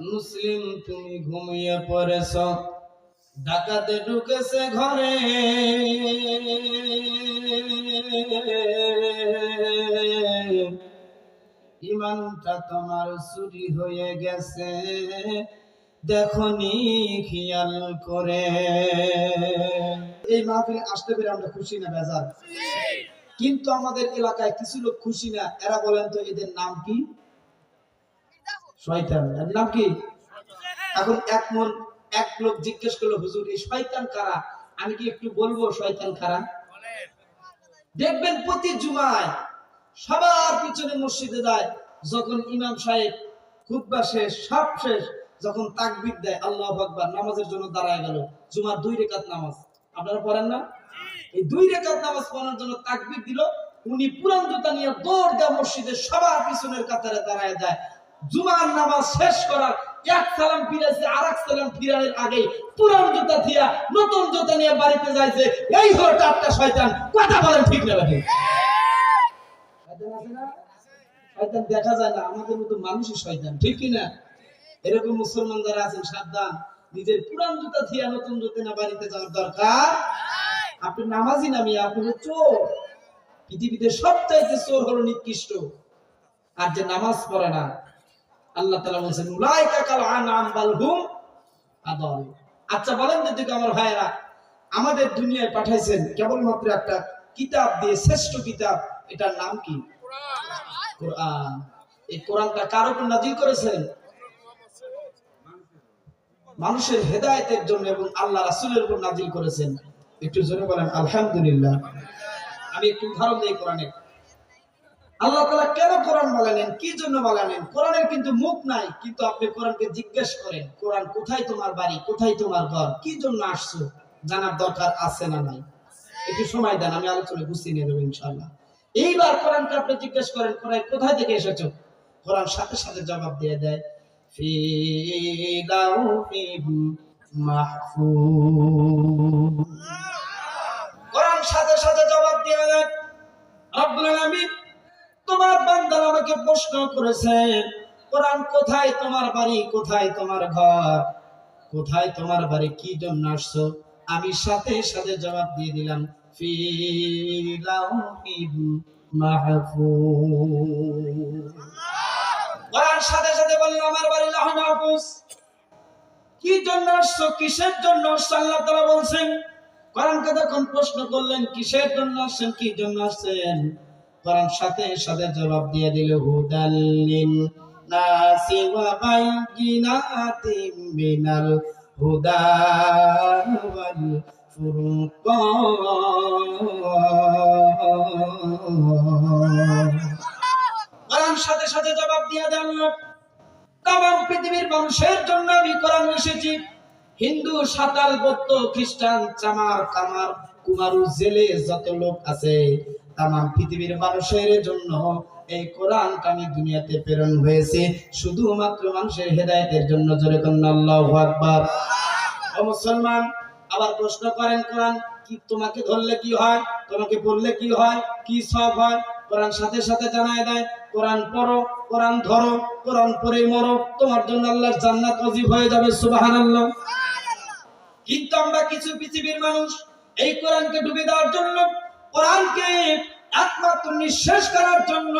মুসলিম তুমি ঘুমিয়ে পড়েছ ডাকাতে ঢুকেছে ঘরে। ইমানটা তোমার চুরি হয়ে গেছে দেখনি খেয়াল করে। এই মাহফিলে আসতে পেরে আমরা খুশি না বেজার? কিন্তু আমাদের এলাকায় কিছু লোক খুশি না এরা বলেন তো এদের নাম কি? শয়তান। নাম কি? এখন এক মন, এক লোক জিজ্ঞেস করল, হুজুর, এই শয়তান কারা? আমি কি একটু বলব, শয়তান কারা? দেখবেন প্রতি জুমায় সবার পিছনে মসজিদে যায়, যখন ইমাম সাহেব খুতবা শেষ, সব শেষ, যখন তাকবীর দেয়, আল্লাহ আকবার, নামাজের জন্য দাঁড়ায় গেল, জুমার দুই রেকাত নামাজ। আপনারা পড়েন না? এই দুই রেকাত নামাজ পড়ার জন্য তাকবীর দিল, উনি পুরান জুতা নিয়ে দৌড় দেয় মসজিদের সবার পিছনের কাতারে দাঁড়ায় যায়। জুমার নামাজ শেষ করার এক সালাম ফিরেছে আর এক সালাম ফিরানোর আগে পুরান জুতা দিয়া নতুন জুতা নিয়ে বাড়িতে যাইছে। এই হলো টাটকা শয়তান। কথা বলেন ঠিক না ভাই? শয়তান দেখা যায় না। আমাদের মতো মানুষই শয়তান, ঠিক না এরকম মুসলমান যারা আছেন, সাবধান। নিজের পুরান জুতা থিয়া নতুন জুতা না বাড়িতে যাওয়ার দরকার? আপনি নামাজি নামি আপনি চোর। পৃথিবীতে সবচাইতে চোর হলো নিকৃষ্ট। আর যে নামাজ পড়ে না আল্লাহ তাআলা বলেছেন আনাম আদল আচ্ছা বলেন দিকে আমার ভাইয়েরা, আমাদের দুনিয়ায় পাঠাইছেন কেবলমাত্র একটা কিতাব দিয়ে শ্রেষ্ঠ কিতাব, এটার নাম কি? কোরআন। এই কোরআনটা কার উপর নাজিল করেছেন? মানুষের হেদায়েতের জন্য এবং আল্লাহ রাসূলের উপর নাজিল করেছেন। একটু জোরে বলেন, আলহামদুলিল্লাহ। আমি একটু উদাহরণ দিই কোরআনের। আল্লাহ তাআলা কেন কোরআন বানালেন কি জন্য বানালেন কোরআনের কিন্তু মুখ নাই, কিন্তু আপনি কোরআনকে জিজ্ঞেস করেন, কোরআন কোথায় তোমার বাড়ি? কোথায় তোমার ঘর? কি জন্য আসছো? জানার দরকার আছে না নাই? একটু সময় দেন, আমি আলোচনা গুছিয়ে নিয়ে দেবো ইনশাআল্লাহ। এইবার কোরআনকে আপনি জিজ্ঞেস করেন, কোরআন কোথায় থেকে এসেছ? কোরআন সাথে সাথে জবাব দিয়ে দেয় সাথে সাথে জবাব দিয়ে দেয়, রব্বুল আলামিন তোমার বান্দা আমাকে প্রশ্ন করেছেন কোরআন কোথায় তোমার বাড়ি? কোথায় তোমার ঘর? কোথায় তোমার বাড়ি? কি জন্য আসছো? আমি সাথে সাথে জবাব দিয়ে দিলাম কি জন্য আসছেন? কোরআন সাথে সাথে জবাব দিয়ে দিল হুদাল্লিন নাসি ওয়া বাইয়িনাতিম মিনাল হুদা ওয়াল সাথে সাথে জবাব দিয়ে দেন পৃথিবীর মানুষের জন্য আমি কোরআন এসেছি। হিন্দু সাতাল বৌদ্ধ, খ্রিস্টান, চামার, কামার, কুমারু, জেলে যত লোক আছে তাম পৃথিবীর মানুষের জন্য এই কোরআনটা আমি দুনিয়াতে প্রেরণ হয়েছে। শুধুমাত্র মানুষের হেদায়েতের জন্য, জোরে আল্লাহু আকবার। ও মুসলমান, আবার প্রশ্ন করেন, কোরআন কি তোমাকে ধরলে কি হয়? তোমাকে পড়লে কি হয়? কি সব হয়? কোরআন সাথে সাথে জানায় দেয়, কোরআন পড়ো, কোরআন ধরো, কোরআন পড়ে মরো, তোমার জন্য আল্লাহর জান্নাত ওয়াজিব হয়ে যাবে, সুবহানাল্লাহ। কিন্তু আমরা কিছু পৃথিবীর মানুষ এই কোরআনকে ডুবে দেওয়ার জন্য কোরআনকে একমাত্র নিঃশেষ করার জন্য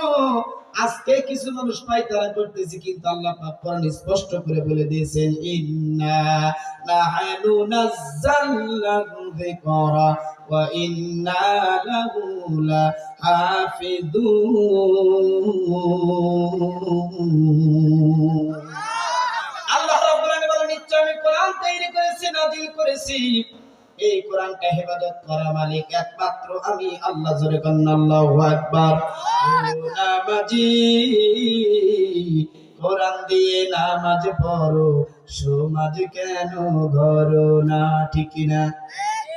আজকে কিছু মানুষ পায়তারা করতেছে কিন্তু আল্লাহ পাক কোরআন স্পষ্ট করে বলে দিয়েছেন ইন্না নাহনু নাযালনা যিকরা ওয়া ইন্না লাহু লাহাফিযুন আল্লাহ রাব্বুল আলামিন বলেন নিশ্চয় আমি কোরআন তৈরি করেছি নাযিল করেছি। এই কোরআনটা হেফাজত করা মালিক একমাত্র আমি, আল্লাহ জোরে আল্লাহু আকবার। নামাজি কোরআন দিয়ে নামাজ পড়ো, সমাজ কেন ধরো না, ঠিক না?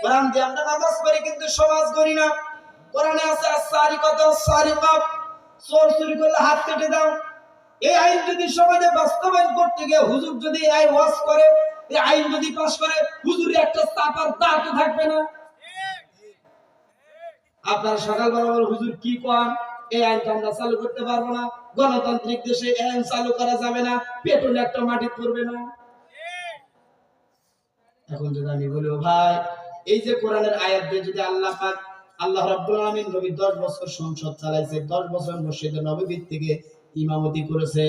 কোরআন দিয়ে আমরা নামাজ পড়ি, কিন্তু সমাজ করি না। কোরআনে আছে সারি কত, সারি কপ চোর চুরি করলে হাত কেটে দাও। এই আইন যদি সমাজে বাস্তবায়ন করতে গিয়ে হুজুর যদি এই ওয়াজ করে এই আইন যদি পাস করে, হুজুরে একটা চাপার দাঁত থাকবে না। আপনার সকালবেলা বলে হুজুর কি কন? এই আইনটা আমরা চালু করতে পারব না। গণতান্ত্রিক দেশে আইন চালু করা যাবে না। পেট্রোল একটা মাটি পড়বে না। এখন যদি আমি বলি ভাই, এই যে কোরআনের আয়াত দিয়ে যদি আল্লাহ পাক, আল্লাহ রাব্বুল আলামিন নবী 10 বছর সংসদ চালাইছে 10 বছর মসজিদে নববীর থেকে ইমামতি করেছে,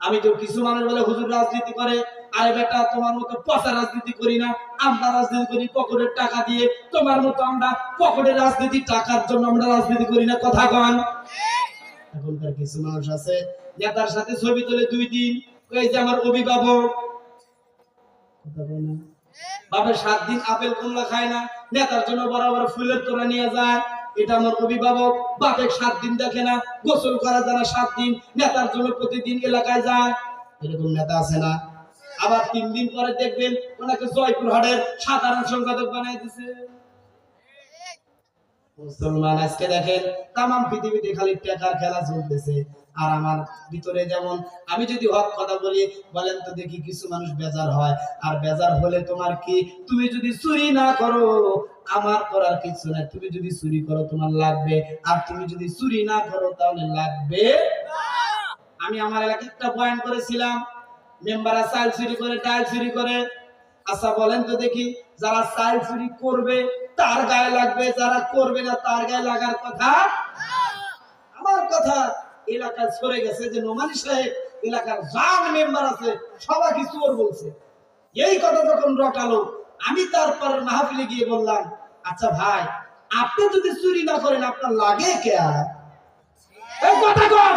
আমি তো কিছু মানুষ বলে হুজুর রাজনীতি করে আরে বেটা, তোমার মতো পচা রাজনীতি করি না। আমরা রাজনীতি করি পকেটের টাকা দিয়ে। তোমার মতো আমরা পকেটের রাজনীতি, টাকার জন্য আমরা রাজনীতি করি না। কথা কন। এখনকার কিছু মানুষ আছে, নেতার সাথে ছবি দুই দিন। কই যে আমার অভিভাবক? কয় সাত দিন আপেল কমলা খায় না। নেতার জন্য বড় ফুলের তোরা নিয়ে যায়। এটা আমার অভিভাবক। বাপের সাত দিন দেখে না। গোসল করা না সাত দিন। নেতার জন্য প্রতিদিন এলাকায় যায়। এরকম নেতা আছে না। আবার তিন দিন পরে দেখবেন ওনাকে জয়পুরহাটের সাধারণ সম্পাদক বানাই দিছে মুসলমান, আজকে দেখেন তাম পৃথিবীতে খালি টাকার খেলা চলতেছে। আর আমার ভিতরে যেমন আমি যদি হক কথা বলি, বলেন তো দেখি কিছু মানুষ বেজার হয়। আর বেজার হলে তোমার কি? তুমি যদি চুরি না করো, আমার করার কিছু নাই। তুমি যদি চুরি করো, তোমার লাগবে। আর তুমি যদি চুরি না করো, তাহলে লাগবে? আমি আমার এলাকায় একটা বয়ান করেছিলাম মেম্বাররা চাল চুরি করে, ডাল চুরি করে। আচ্ছা বলেন তো দেখি, যারা চাল চুরি করবে, তার গায়ে লাগবে, যারা করবে না, তার গায়ে লাগার কথা? আমার কথা এলাকায় সরে গেছে যে নোমানি সাহেব, এলাকার যার মেম্বার আছে সবাইকে চোর বলছে? এই কথা যখন রটালো, আমি তারপর মাহফিলে গিয়ে বললাম আচ্ছা ভাই, আপনি যদি চুরি না করেন, আপনার লাগে কে আর? কথা কম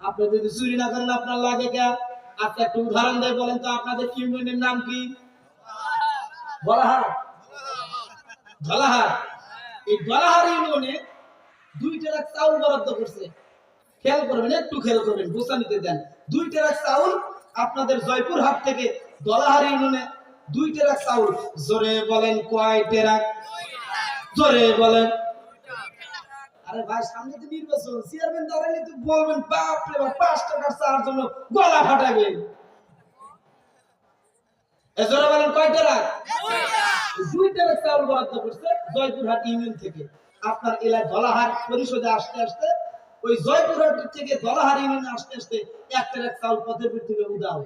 আপনি যদি চুরি না করেন, আপনার লাগে আচ্ছা একটু উদাহরণ দেয় বলেন তো, আপনাদের ইউনিয়নের নাম কি? ট্রাক বরাদ্দ করছে। খেয়াল করবেন, একটু দেন। দুই আপনাদের জয়পুর হাট থেকে দলাহার ইউনিয়নে দুই ট্রাক চাউল। জোরে বলেন কয় ট্রাক জোরে বলেন। আরে ভাই, সামনে তো নির্বাচন। চেয়ারম্যান দাঁড়াইলে তো বলবেন, বাপ রে বাপ, পাঁচ টাকার চার জন্য গলা ফাটাবেন এ বলেন কয় ট্রাক দুই ট্রাক চাউল বরাদ্দ করছে জয়পুরহাট ইউনিয়ন থেকে। আপনার এলাকায় দলাহাট পরিষদে আসতে আসতে, ওই জয়পুরহাট থেকে দলাহাট ইউনিয়নে আসতে আসতে এক ট্রাক চাউল পথের থেকে উদাও।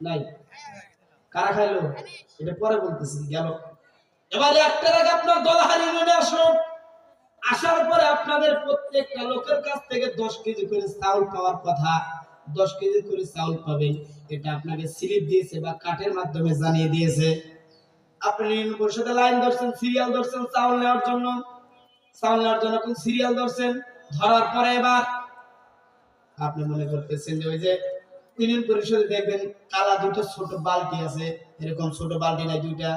নাই। কারা খাইলো? এটা পরে বলতেছি, গেল। এবার এক ট্রাক আপনার দলাহাট ইউনিয়নে আসুন আসার পরে আপনাদের প্রত্যেকটা লোকের কাছ থেকে দশ কেজি করে চাউল পাওয়ার কথা। দশ কেজি করে চাউল পাবেন। এটা আপনাকে স্লিপ দিয়েছে বা কাঠের মাধ্যমে জানিয়ে দিয়েছে। আপনি পরিষদে লাইন ধরছেন, সিরিয়াল ধরছেন চাউল নেওয়ার জন্য। চাউল নেওয়ার জন্য কোন সিরিয়াল ধরছেন? ধরার পরে এবার আপনি মনে করতেছেন যে ওই যে ইউনিয়ন পরিষদে দেখবেন কালা দুটো ছোট বালতি আছে। এরকম ছোট বালতি নাই, দুইটা।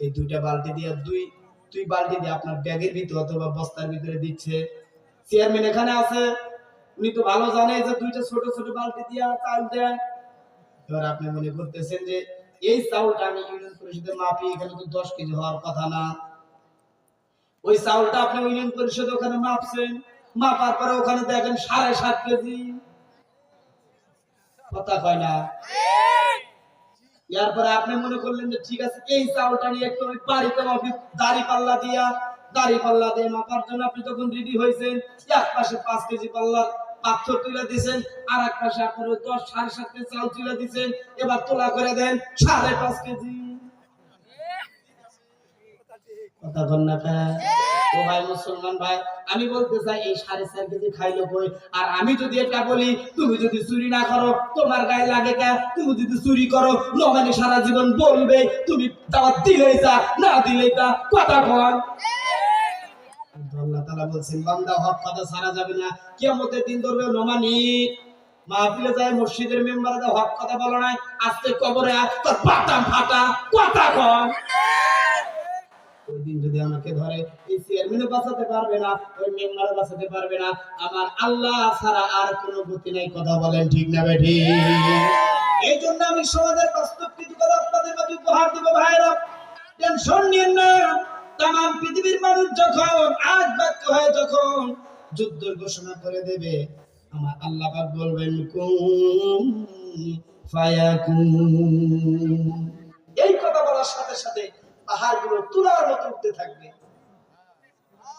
এই দুইটা বালতি দিয়ে দুই দুই বালতি দিয়ে আপনার ব্যাগের ভিতরে অথবা বস্তার ভিতরে দিচ্ছে। চেয়ারম্যান এখানে আছে, উনি তো ভালো জানে যে দুইটা ছোট ছোট বালতি দিয়ে চাল দেয় এবার আপনি মনে করতেছেন যে এই চাউলটা আমি ইউনিয়ন পরিষদে মাপি এখানে তো দশ কেজি হওয়ার কথা না। ওই চাউলটা আপনি ইউনিয়ন পরিষদে ওখানে মাপছেন, মাপার পরে ওখানে দেখেন সাড়ে সাত কেজি। কথা কয় না? এরপরে আপনি মনে করলেন যে ঠিক আছে এই চাউলটা নিয়ে একটু আমি বাড়িতে মাপি দাড়ি পাল্লা দিয়া দাড়ি পাল্লা দিয়ে মাপার জন্য আপনি যখন রেডি হয়েছেন এক পাশে পাঁচ কেজি পাল্লার পাথর তুলে দিছেন আর এক পাশে আপনার দশ সাড়ে সাত কেজি চাউল তুলে দিছেন এবার তোলা করে দেন সাড়ে পাঁচ কেজি। কথা বল না? ও ভাই মুসলমান ভাই, আমি বলতে চাই, এই সাড়ে চার কেজি খাইলো কই? আর আমি যদি এটা বলি, তুমি যদি চুরি না করো, তোমার গায়ে লাগে কে? তুমি যদি চুরি করো সারা জীবন বলবে, তুমি দাওয়াত দিলেই না দিলেই তা, কথা কন। আল্লাহ বলছেন, বান্দা হক কথা সারা যাবে না। কিয়ামতের দিন ধরবে নমানি মাহফিলে যায়, মসজিদের মেম্বাররা হক কথা বলো নাই, আজকে কবরে আজ তোর পাতাম ফাটা, কথা কন। দিন যদি আমাকে ধরে, এই চেয়ারম্যানও বাঁচাতে পারবে না, ওই মেম্বারও বাঁচাতে পারবে না। আমার আল্লাহ ছাড়া আর কোনো গতি নাই, কথা বলেন ঠিক না বেঠি এই জন্য আমি সমাজের বাস্তব কিছু কথা আপনাদের মাঝে উপহার দেবো ভাইরা টেনশন নিয়েন না। তাম পৃথিবীর মানুষ যখন আজ বাক্য হয় যখন যুদ্ধের ঘোষণা করে দেবে, আমার আল্লাহ পাক বলবেন, কুম ফায়াকুম। এই কথা বলার সাথে সাথে পাহাড়গুলো তুলার মতো উঠতে থাকবে।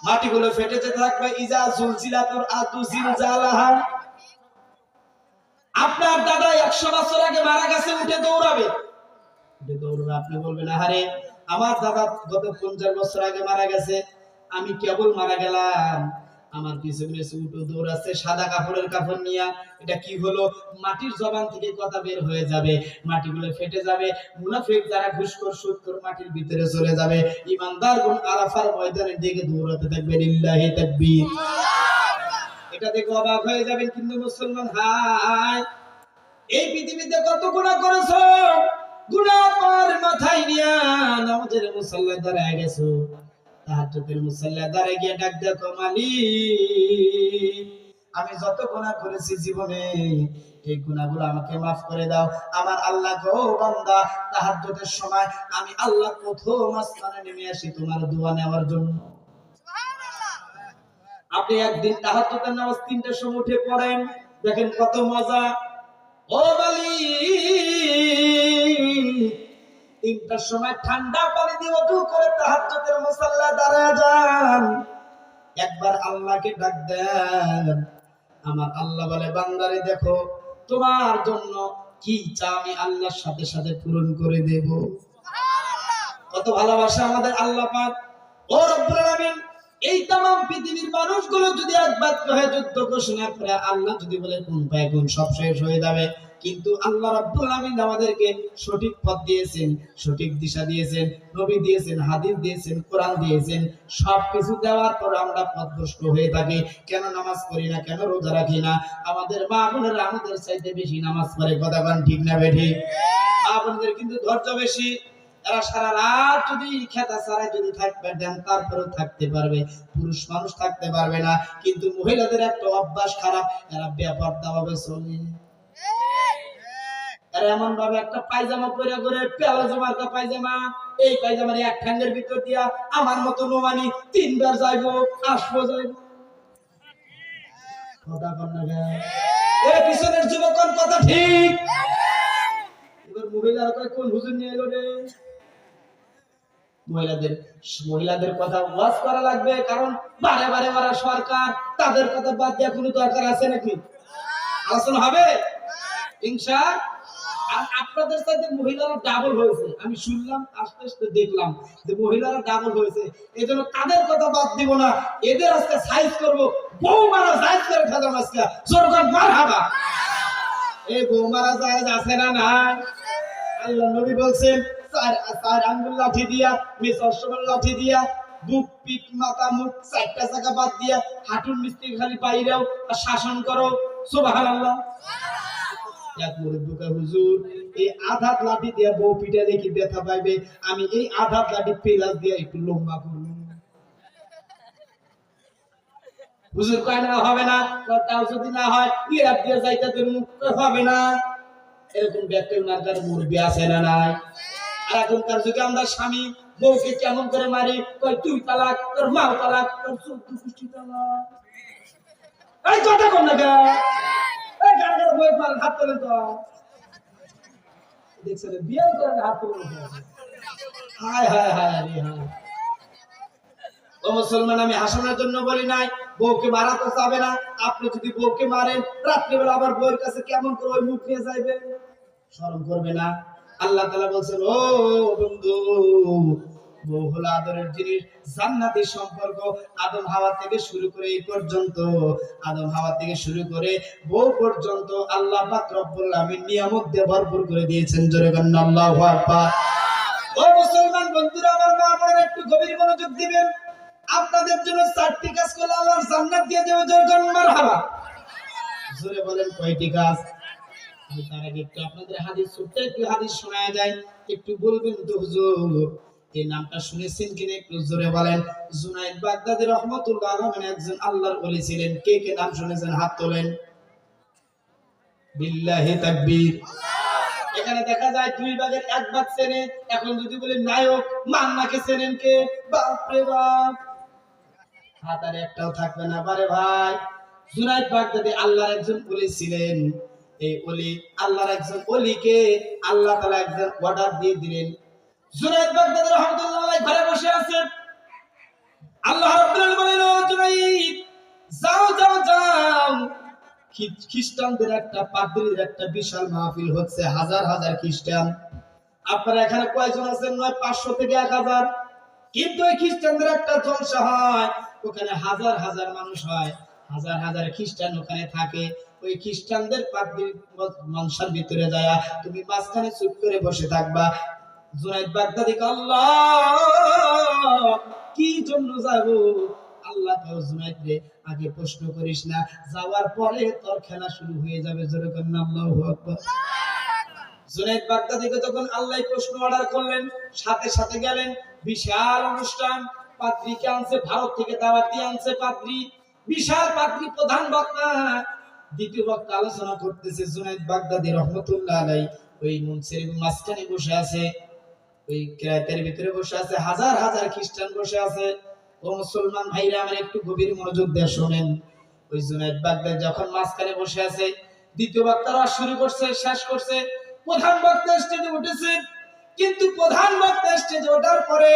মাটিগুলো ফেটে যেতে থাকবে। ইজা জুলজিলাতুর আতু জিলজালাহা। আপনার দাদা একশো বছর আগে মারা গেছে, উঠে দৌড়াবে। উঠে দৌড়াবে, আপনি বলবেন আরে আমার দাদা গত পঞ্চাশ বছর আগে মারা গেছে, আমি কেবল মারা গেলাম। আমার পিছনে পিছনে দৌড়াচ্ছে সাদা কাপড়ের কাপড় নিয়া এটা কি হলো? মাটির জবান থেকে কথা বের হয়ে যাবে মাটিগুলো ফেটে যাবে মুনাফিক যারা ঘুষখোর সুদখোর মাটির ভিতরে চলে যাবে ইমানদার গুণ আরাফার ময়দানের দিকে দৌড়াতে থাকবে লিল্লাহি তাকবীর। এটা দেখে অবাক হয়ে যাবেন কিন্তু মুসলমান হাই এই পৃথিবীতে কত গুনাহ করেছ? গুনাহ পর মাথায় নিয়া নামাজের মুসল্লা দাঁড়ায় গেছো। তাহাজ্জুদের মুসল্লা দাঁড়ায় গিয়ে ডাক দেখো মালিক, আমি যত গুনাহ করেছি জীবনে, এই গুনাহগুলো আমাকে মাফ করে দাও। আমার আল্লাহ গো বান্দা তাহাজ্জুদের সময় আমি আল্লাহ প্রথম আসমানে নেমে আসি তোমার দোয়া নেওয়ার জন্য। আপনি একদিন তাহাজ্জুদের নামাজ তিনটার সময় উঠে পড়েন, দেখেন কত মজা। ও বালি তিনটার সময় ঠান্ডা পানি দিয়ে ওযু করে তাহাজ্জুদের মুসাল্লা দাঁড়ায় যান। একবার আল্লাহকে ডাক দেন। আমার আল্লাহ বলে বান্দারে দেখো তোমার জন্য কি চা আমি আল্লাহর সাথে সাথে পূরণ করে দেব? কত ভালোবাসা আমাদের আল্লাহ পাক। ও রব্বুল আলামিন এই তাম পৃথিবীর মানুষগুলো যদি একবার কহে যুদ্ধ ঘোষণা করে আল্লাহ যদি বলে কোন পায় কোন সব শেষ হয়ে যাবে। কিন্তু আল্লাহ রাব্বুল আলামিন আমাদেরকে সঠিক পথ দিয়েছেন, সঠিক দিশা দিয়েছেন, নবী দিয়েছেন, হাদিস দিয়েছেন, কোরআন দিয়েছেন সব কিছু দেওয়ার পর আমরা পথভ্রষ্ট হয়ে থাকি। কেন নামাজ পড়ি না, কেন রোজা রাখি না? আমাদের মা বোনেরা আমাদের চাইতে বেশি নামাজ পড়ে, কথা কান ঠিক না বেঠি? মা বোনদের কিন্তু ধৈর্য বেশি। এরা সারা রাত যদি খেতা ছাড়াই যদি থাকবে, দেন তারপরেও থাকতে পারবে। পুরুষ মানুষ থাকতে পারবে না, কিন্তু মহিলাদের একটা অভ্যাস খারাপ, এরা ব্যাপার ভাবে চলে। এরা এমন ভাবে একটা পায়জামা পরে করে পেলাজো মার্কা পায়জামা, এই পায়জামার এক ঠ্যাঙ্গের ভিতর দিয়া আমার মতো নোমানি তিনবার যাইবো, আসব যাইবো। কথা পিছনের কথা ঠিক? এবার কোন হুজুর নিয়ে এলো রে? মহিলাদের মহিলাদের কথা ওয়াজ করা লাগবে, কারণ বারে বারে বারে সরকার, তাদের কথা বাদ দেওয়া কোনো দরকার আছে নাকি? আলোচনা হবে? হিংসা আপনাদের সাথে মহিলারা ডাবল হয়েছে। আমি শুনলাম, আস্তে আস্তে দেখলাম যে মহিলারা ডাবল হয়েছে। তাদের কথা বাদ দিব না। এদের আজকে সাইজ সাইজ করে খেলাম আজকে। সরকার মার হাবা এই জায়েজ আছে না আল্লাহ নবী বলছেন আঙ্গুল লাঠি দিয়া লাঠি দিয়া, বুক, পিঠ, মাথা, মুখ, চারটা বাদ দিয়া, হাঁটুর থেকে খালি বাইরেও আর শাসন করো। সুবহানাল্লাহ। আমি এই আধাত লাঠি পেলাস দিয়া একটু লম্বা হুজুর হবে না যদি না হয় দিয়ে কয় হবে না। এরকম আছে না নাই? আর এখনকার যুগে আমরা স্বামী, বউকে কেমন করে মারি? কয়, তুই তালাক, তোর মাও তালাক, তোর পুষ্টি তালাক কথা কর না মুসলমান, আমি হাসানোর জন্য বলি নাই, বউকে মারা তো যাবে না। আপনি যদি বউকে মারেন, রাত্রিবেলা আবার বউয়ের কাছে কেমন করে ওই মুখ নিয়ে যাইবে? শরম করবে না। আল্লাহ তাআলা বলছেন, ও বন্ধু বউ আদরের জিনিস জান্নাতি সম্পর্ক আদম হাওয়া থেকে শুরু করে এই পর্যন্ত, আদম হাওয়া থেকে শুরু করে বউ পর্যন্ত আল্লাহ পাক রব্বুল আমিন নিয়ামত দিয়ে ভরপুর করে দিয়েছেন। জোরে গান আল্লাহু আকবার। ও মুসলমান বন্ধুরা, আমার মা বোনেরা, একটু গভীর মনোযোগ দিবেন। আপনাদের জন্য চারটি কাজ করলে আল্লাহর জান্নাত দিয়ে দেবে। জোরে মারহাবা। জোরে বলেন, কয়টি কাজ? তার আগে একটু আপনাদের হাদিস ছোট্ট একটু হাদিস শোনায় যায় একটু বলবেন তো, হুজুর। এই নামটা শুনেছেন কিনা একটু জোরে বলেন? জুনাইদ বাগদাদি রহমতুল্লাহ একজন আল্লাহর ছিলেন। কে কে নাম শুনেছেন? হাত তোলেন। বিল্লাহি তাকবীর। এখানে দেখা যায় দুই ভাগের এক ভাগ চেনে। এখন যদি বলি নায়ক, মান্নাকে চেনেন কে? বাপ রে বাপ। হাত আর একটাও থাকবে না। বারে ভাই, জুনাইদ বাগদাদি আল্লাহর একজন ওলি ছিলেন। এই ওলি আল্লাহর একজন ওলিকে আল্লাহ তাআলা একজন অর্ডার দিয়ে দিলেন। জুনাইদ ঘরে বসে আছেন। আল্লাহ রাব্বুল আলামিন জুনাইদ, যাও যাও যাও। খ্রিস্টানদের একটা একটা বিশাল মাহফিল হচ্ছে, হাজার হাজার খ্রিস্টান। আপনারা এখানে কয়জন আছেন? নয়, পাঁচশো থেকে এক হাজার। কিন্তু ওই খ্রিস্টানদের একটা জলসা হয়। ওখানে হাজার হাজার মানুষ হয়। হাজার হাজার খ্রিস্টান ওখানে থাকে। ওই খ্রিস্টানদের পাদ্রীর মনসার ভিতরে যায়। তুমি মাঝখানে চুপ করে বসে থাকবা। জুনাইদ বাগদাদি আল্লাহ, কি জন্য যাব? আল্লাহ জুনাইদ রে, আগে প্রশ্ন করিস না, যাওয়ার পরে তোর খেলা শুরু হয়ে যাবে। যেরকম জুনাইদ বাগদাদিকে আল্লাহ প্রশ্ন অর্ডার করলেন, সাথে সাথে গেলেন, বিশাল অনুষ্ঠান আনছে, ভারত থেকে দাওয়াত দিয়ে আনছে বিশাল প্রধান বক্তা। দ্বিতীয় বক্তা আলোচনা করতেছে জুনাইদ বাগদাদি রহমতুল্লাহ আলাই ওই মঞ্চের মাঝখানে বসে আছে। ওই ভিতরে বসে আছে, হাজার হাজার খ্রিস্টান বসে আছে। ও মুসলমান ভাইরা আমার একটু গভীর মনোযোগ দিয়ে শোনেন। ওই বাগদাদ যখন মাঝখানে বসে আছে দ্বিতীয় বক্তারা শুরু করছে, শেষ করছে। প্রধান বক্তা স্টেজে উঠেছে। কিন্তু প্রধান বক্তা স্টেজে ওঠার পরে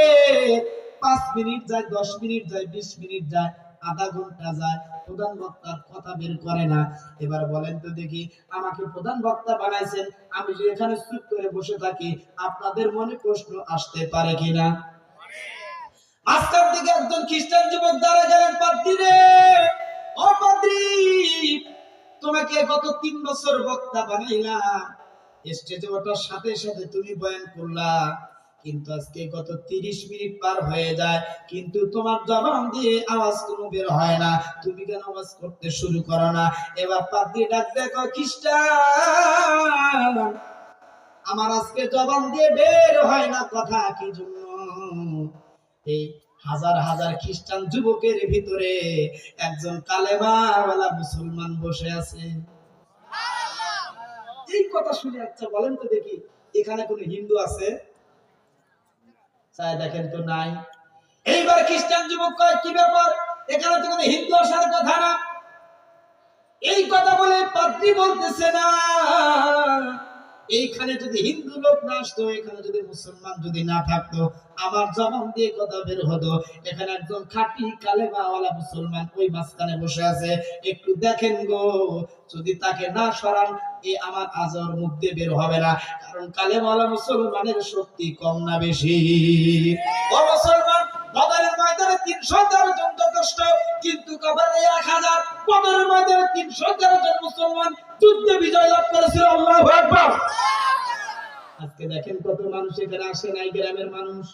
পাঁচ মিনিট যায়, দশ মিনিট যায়, বিশ মিনিট যায়। আধা ঘণ্টা যায়, প্রধান বক্তার কথা বের করে না। এবার বলেন তো দেখি, আমাকে প্রধান বক্তা বানাইছেন, আমি যে এখানে চুপ করে বসে থাকি, আপনাদের মনে প্রশ্ন আসতে পারে কিনা? আজকাল দিকে একজন খ্রিস্টান যুবক গেলেন, পাদ্রি রে, ও পাদ্রি, তোমাকে গত তিন বছর বক্তা বানাইলাম। স্টেজে ওঠার সাথে সাথে তুমি বয়ান করলা। কিন্তু আজকে গত তিরিশ মিনিট পার হয়ে যায়, কিন্তু তোমার জবান দিয়ে আওয়াজ কোনো বের হয় না। তুমি কেন আওয়াজ করতে শুরু করো না? এবার পাদ্রি ডাক দেখো, খ্রিস্টান, আমার আজকে জবান দিয়ে বের হয় না কথা কি জন্য? এই হাজার হাজার খ্রিস্টান যুবকের ভিতরে একজন কালেমাওয়ালা মুসলমান বসে আছে। এই কথা শুনে আচ্ছা বলেন তো দেখি, এখানে কোন হিন্দু আছে? চাই দেখেন তো নাই। এইবার খ্রিস্টান যুবক কয়, কি ব্যাপার? এখানে তো কোনো হিন্দু আসার কথা না? এই কথা বলে পাত্রী বলতেছে না। এইখানে যদি হিন্দু লোক না আসতো এখানে যদি মুসলমান যদি না থাকতো, আমার জবান দিয়ে কথা বের হতো। এখানে একজন খাঁটি কালেমাওয়ালা মুসলমান ওই মাঝখানে বসে আছে। একটু দেখেন গো, যদি তাকে না সরান, এ আমার আজর মুখ দিয়ে বের হবে না। কারণ কালেমাওয়ালা মুসলমানের শক্তি কম না বেশি। ও মুসলমান বদরের ময়দানে তিনশো তেরো জন যথেষ্ট, কিন্তু কবরে এক হাজার বদরের ময়দানে তিনশো তেরো জন মুসলমান যুদ্ধে বিজয় লাভ করেছিল আল্লাহ আকবার। আজকে দেখেন কত মানুষ এখানে আসে নাই, গ্রামের মানুষ।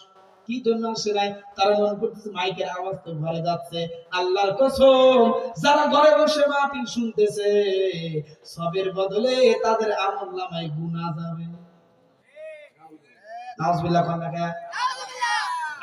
কি জন্য আসে নাই? তারা মনে করতেছে মাইকের আওয়াজ তো ঘরে যাচ্ছে। আল্লাহর কসম, যারা ঘরে বসে মাহফিল শুনতেছে, সবের বদলে তাদের আমল নামায় গুনাহ যাবে। নাউজুবিল্লাহ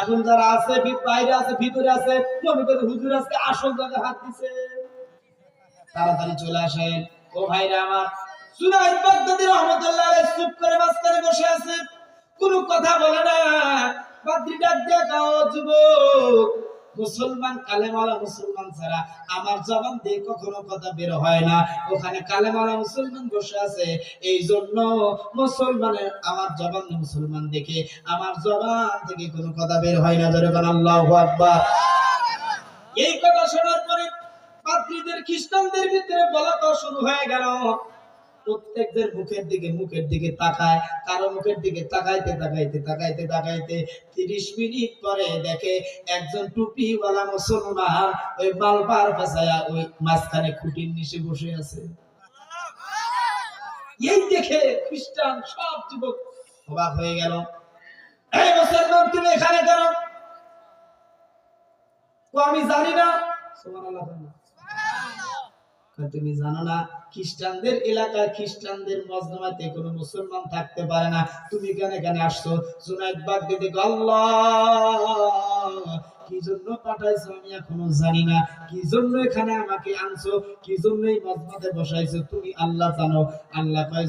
এখন যারা আছে বাইরে আছে, ভিতরে আছে, মনে করে হুজুর আজকে আসল জায়গায় হাত দিছে। তাড়াতাড়ি চলে আসেন। ও ভাইরা আমার সুনাই বাগদাদি রহমতুল্লাহ আলাইহি চুপ করে মাঝখানে বসে আছে। কোনো কথা বলে না। বাদ্রি ডাক যুবক। মুসলমান কালেমালা মুসলমান ছাড়া আমার জবান দিয়ে কখনো কথা বের হয় না। ওখানে কালেমালা মুসলমান বসে আছে। এই জন্য মুসলমানের আমার জবান মুসলমান দেখে আমার জবান থেকে কোনো কথা বের হয় না। ধরে আল্লাহ আকবার। এই কথা শোনার পরে পাত্রীদের, খ্রিস্টানদের ভিতরে বলা তো শুরু হয়ে গেল। প্রত্যেকদের মুখের দিকে মুখের দিকে তাকায়, কারও মুখের দিকে তাকাইতে তাকাইতে তাকাইতে তাকাইতে তিরিশ মিনিট পরে দেখে একজন টুপিওয়ালা মুসলমান ওই মালবার পেঁচায়া ওই মাঝখানে খুঁটির নিচে বসে আছে। এই দেখে খ্রিস্টান সব যুবক অবাক হয়ে গেল। এই মুসলমান, তুমি এখানে কেন? আমি জানি না। বলেন। তুমি জানো না, খ্রিস্টানদের এলাকায় খ্রিস্টানদের মজনামাতে কোনো মুসলমান থাকতে পারে না। তুমি কেন এখানে আসছো? জুনাইদ বাগদাদি আল্লাহ, কি জন্য পাঠাইছো আমি এখনও জানি না। কি জন্য এখানে আমাকে আনছো? কি জন্য এই মজমাতে বসাইছো? তুমি আল্লাহ জানো। আল্লাহ কয়